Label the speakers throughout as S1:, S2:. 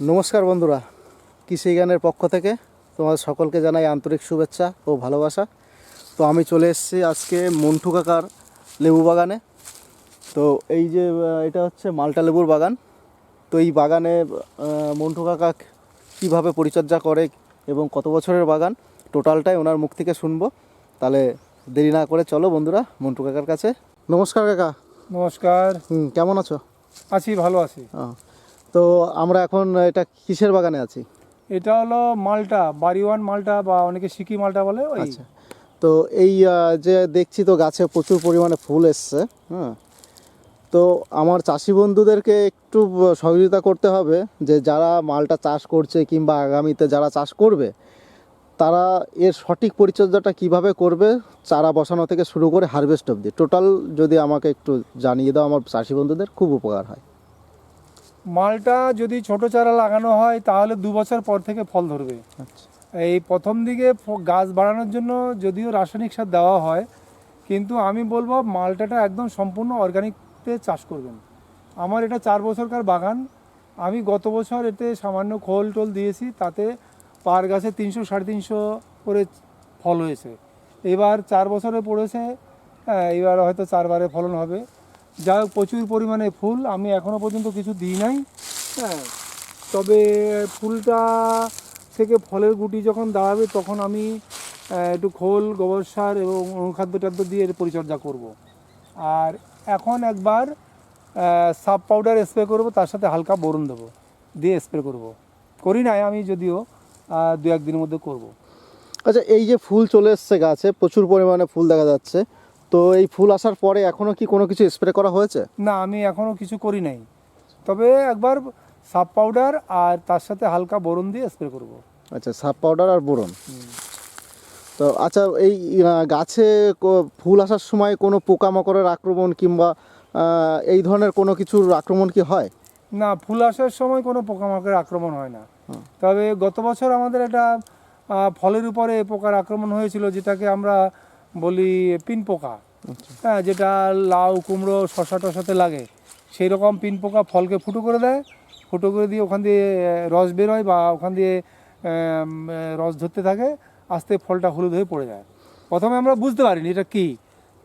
S1: নমস্কার বন্ধুরা কৃষি জ্ঞানের পক্ষ থেকে তোমাদের সকলকে জানাই আন্তরিক শুভেচ্ছা ও ভালোবাসা। তো আমি চলে এসেছি আজকে মন্টু কাকার লেবু বাগানে। তো এই যে এটা হচ্ছে মালটা লেবুর বাগান। তো এই বাগানে মন্টু কাকা কীভাবে পরিচর্যা করে এবং কত বছরের বাগান টোটালটাই ওনার মুখ থেকে শুনব। তাহলে দেরি না করে চলো বন্ধুরা মন্টু কাকার কাছে। নমস্কার কাকা।
S2: নমস্কার।
S1: হুম কেমন আছো?
S2: আছি ভালো আছি।
S1: তো আমরা এখন এটা কিসের বাগানে আছি?
S2: এটা হলো মালটা বাড়িওয়ান মালটা বা অনেকে সিকি মালটা বলে ওই
S1: আচ্ছা। তো এই যে দেখছি তো গাছে প্রচুর পরিমাণে ফুল এসছে হ্যাঁ। তো আমার চাষি বন্ধুদেরকে একটু সহযোগিতা করতে হবে যে যারা মালটা চাষ করছে কিংবা আগামীতে যারা চাষ করবে তারা এর সঠিক পরিচর্যাটা কীভাবে করবে চারা বসানো থেকে শুরু করে হারভেস্ট অবধি। টোটাল যদি আমাকে একটু জানিয়ে দাও আমার চাষি বন্ধুদের খুব উপকার হয়।
S2: মালটা যদি ছোট চারা লাগানো হয় তাহলে দু বছর পর থেকে ফল ধরবে।
S1: আচ্ছা।
S2: এই প্রথম দিকে গাছ বাড়ানোর জন্য যদিও রাসায়নিক সার দেওয়া হয় কিন্তু আমি বলব মালটাটা একদম সম্পূর্ণ অর্গানিকতে চাষ করবেন। আমার এটা চার বছরকার বাগান। আমি গত বছর এতে সামান্য খোল টোল দিয়েছি তাতে পার গাছে তিনশো সাড়ে তিনশো করে ফল হয়েছে। এবার চার বছরে পড়েছে হ্যাঁ, এবার হয়তো চারবারে ফলন হবে। যা হোক প্রচুর পরিমাণে ফুল, আমি এখনও পর্যন্ত কিছু দিই নাই হ্যাঁ তবে ফুলটা থেকে ফলের গুটি যখন দাঁড়াবে তখন আমি একটু খোল, গোবর সার এবং অনুখাদ্য টাদ্য দিয়ে এর পরিচর্যা করব। আর এখন একবার সাব পাউডার স্প্রে করব, তার সাথে হালকা বোরন দেবো, দিয়ে স্প্রে করব। করি নাই আমি যদিও দু একদিনের মধ্যে করব।
S1: আচ্ছা এই যে ফুল চলে এসছে গাছে, প্রচুর পরিমাণে ফুল দেখা যাচ্ছে তো এই ফুল আসার পরে এখনও কি কোনো কিছু স্প্রে করা হয়েছে?
S2: না আমি এখনও কিছু করি নাই। তবে একবার সাব পাউডার আর তার সাথে হালকা বোরন দিয়ে স্প্রে করব।
S1: আচ্ছা সাব পাউডার আর বোরন। তো আচ্ছা এই গাছে ফুল আসার সময় কোনো পোকামাকড়ের আক্রমণ কিংবা এই ধরনের কোনো কিছুর আক্রমণ কি হয়?
S2: না ফুল আসার সময় কোনো পোকামাকড়ের আক্রমণ হয় না। তবে গত বছর আমাদের একটা ফলের উপরে পোকার আক্রমণ হয়েছিল যেটাকে আমরা বলি পিন পোকা। হ্যাঁ যেটা লাউ কুমড়ো শশা টশাতে লাগে সেই রকম পিন পোকা ফলকে ফুটো করে দেয় ফুটো করে দিয়ে ওখান দিয়ে রস বেরোয় বা ওখান দিয়ে রস ধরতে থাকে আস্তে ফলটা হলুদ হয়ে পড়ে যায়। প্রথমে আমরা বুঝতে পারিনি এটা কি।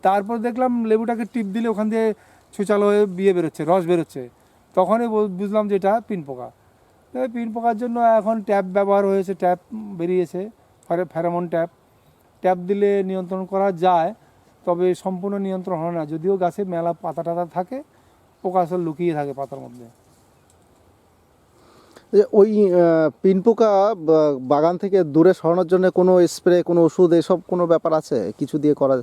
S2: তারপর দেখলাম লেবুটাকে টিপ দিলে ওখান দিয়ে ছুচালো হয়ে বিয়ে বেরোচ্ছে রস বেরোচ্ছে। তখনই বুঝলাম যে এটা পিন পোকা। পিন পোকার জন্য এখন ট্যাপ ব্যবহার হয়েছে ট্যাপ বেরিয়েছে ফেরে- ফেরামন ট্যাপ। ট্যাপ দিলে নিয়ন্ত্রণ করা যায় তবে সম্পূর্ণ নিয়ন্ত্রণ হয় না। যদিও গাছে মেলা পাতা টাতা থাকে পোকা আসলে লুকিয়ে থাকে পাতার মধ্যে।
S1: ওই পিন পোকা বাগান থেকে দূরে সরানোর জন্য কোনো স্প্রে কোনো ওষুধ এসব কোনো ব্যাপার আছে? কিছু দিয়ে করা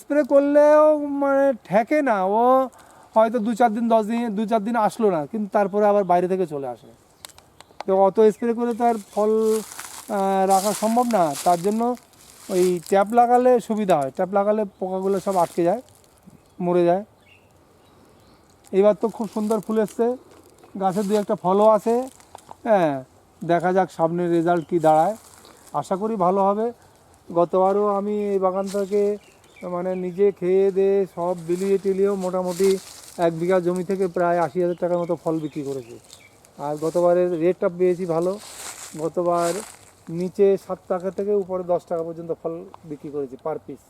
S2: স্প্রে করলেও মানে ঠেকে না। ও হয়তো দু চার দিন দশ দিন দু চার দিন আসলো না কিন্তু তারপরে আবার বাইরে থেকে চলে আসে। তো অত স্প্রে করে তো আর ফল রাখা সম্ভব না। তার জন্য ওই ট্যাপ লাগালে সুবিধা হয়। ট্যাপ লাগালে পোকাগুলো সব আটকে যায়, মরে যায়। এবার তো খুব সুন্দর ফুল এসছে। গাছের দু একটা ফলও আছে। হ্যাঁ দেখা যাক সামনের রেজাল্ট কি দাঁড়ায়। আশা করি ভালো হবে। গতবারও আমি এই বাগান থেকে মানে নিজে খেয়ে দিয়ে সব বিলিয়ে টিলিয়েও মোটামুটি এক বিঘা জমি থেকে প্রায় আশি হাজার টাকার মতো ফল বিক্রি করেছি। আর গতবারের রেটটা পেয়েছি ভালো। গতবার নিচে সাত টাকা থেকে উপরে দশ টাকা পর্যন্ত ফল বিক্রি করেছি পার পিস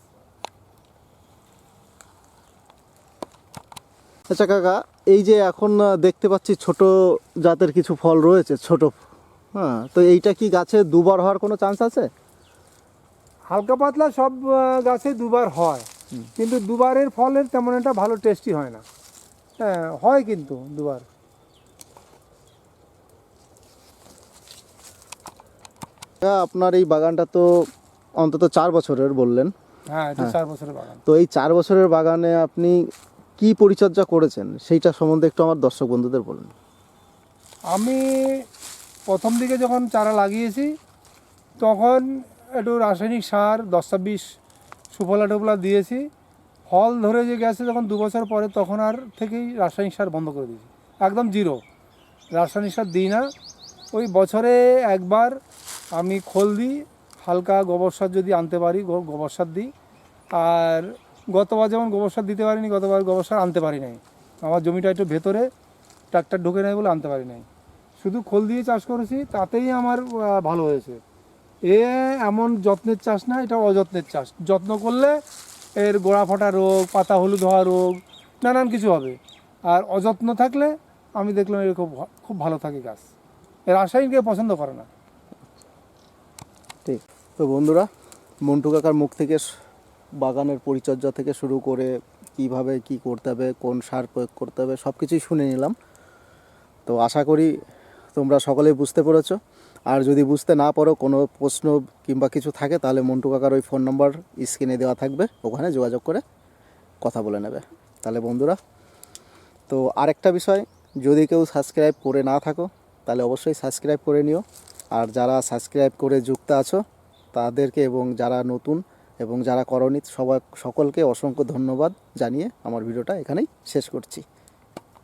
S1: আচ্ছা কাকা এই যে এখন দেখতে পাচ্ছি ছোট জাতের কিছু ফল রয়েছে ছোট হ্যাঁ তো এইটা কি গাছে দুবার হওয়ার কোনো চান্স আছে?
S2: হালকা পাতলা সব গাছে দুবার হয় কিন্তু দুবারের ফলের তেমন একটা ভালো টেস্টি হয় না। হ্যাঁ হয় কিন্তু দুবার।
S1: আপনার এই বাগানটা তো অন্তত চার বছরের বললেন।
S2: হ্যাঁ এটা চার বছরের বাগান।
S1: তো এই চার বছরের বাগানে আপনি কি পরিচর্যা করেছেন? সেইটা সম্বন্ধে একটু আমার দর্শক বন্ধুদের বলুন।
S2: আমি প্রথম দিকে যখন চারা লাগিয়েছি তখন একটু রাসায়নিক সার দশ ছাব্বিশ সুফলা টুফলা দিয়েছি। ফল ধরে যে গেছে যখন দু বছর পরে তখন আর থেকেই রাসায়নিক সার বন্ধ করে দিয়েছি। একদম জিরো। রাসায়নিক সার দিই না। ওই বছরে একবার আমি খোল দিই, হালকা গোবর সার যদি আনতে পারি গোবর সার দিই। আর গতবার যেমন গোবর সার দিতে পারিনি, গতবার গোবর সার আনতে পারি নাই। আমার জমিটা একটু ভেতরে ট্রাক্টর ঢুকে নেয় বলে আনতে পারি নাই। শুধু খোল দিয়ে চাষ করেছি, তাতেই আমার ভালো হয়েছে। এ এমন যত্নের চাষ না, এটা অযত্নের চাষ। যত্ন করলে এর গোড়া ফাটা রোগ, পাতা হলুদ হওয়া রোগ, নানান কিছু হবে। আর অযত্ন থাকলে আমি দেখলাম এর খুব খুব ভালো থাকে গাছ। এর রাসায়নিক পছন্দ করে না।
S1: ঠিক তো বন্ধুরা, মন্টু কাকার মুখ থেকে বাগানের পরিচর্যা থেকে শুরু করে কীভাবে কি করতে হবে, কোন সার প্রয়োগ করতে হবে সব কিছুই শুনে নিলাম। তো আশা করি তোমরা সকলেই বুঝতে পেরেছ। আর যদি বুঝতে না পারো, কোনো প্রশ্ন কিংবা কিছু থাকে, তাহলে মন্টু কাকার ওই ফোন নম্বর স্ক্রিনে দেওয়া থাকবে। ওখানে যোগাযোগ করে কথা বলে নেবে। তাহলে বন্ধুরা, তো আরেকটা বিষয়, যদি কেউ সাবস্ক্রাইব করে না থাকো, তাহলে অবশ্যই সাবস্ক্রাইব করে নিও। আর যারা সাবস্ক্রাইব করে যুক্ত আছো, তাদেরকে এবং যারা নতুন এবং যারা করণিত সবাই সকলকে অসংখ্য ধন্যবাদ জানিয়ে আমার ভিডিওটা এখানেই শেষ করছি।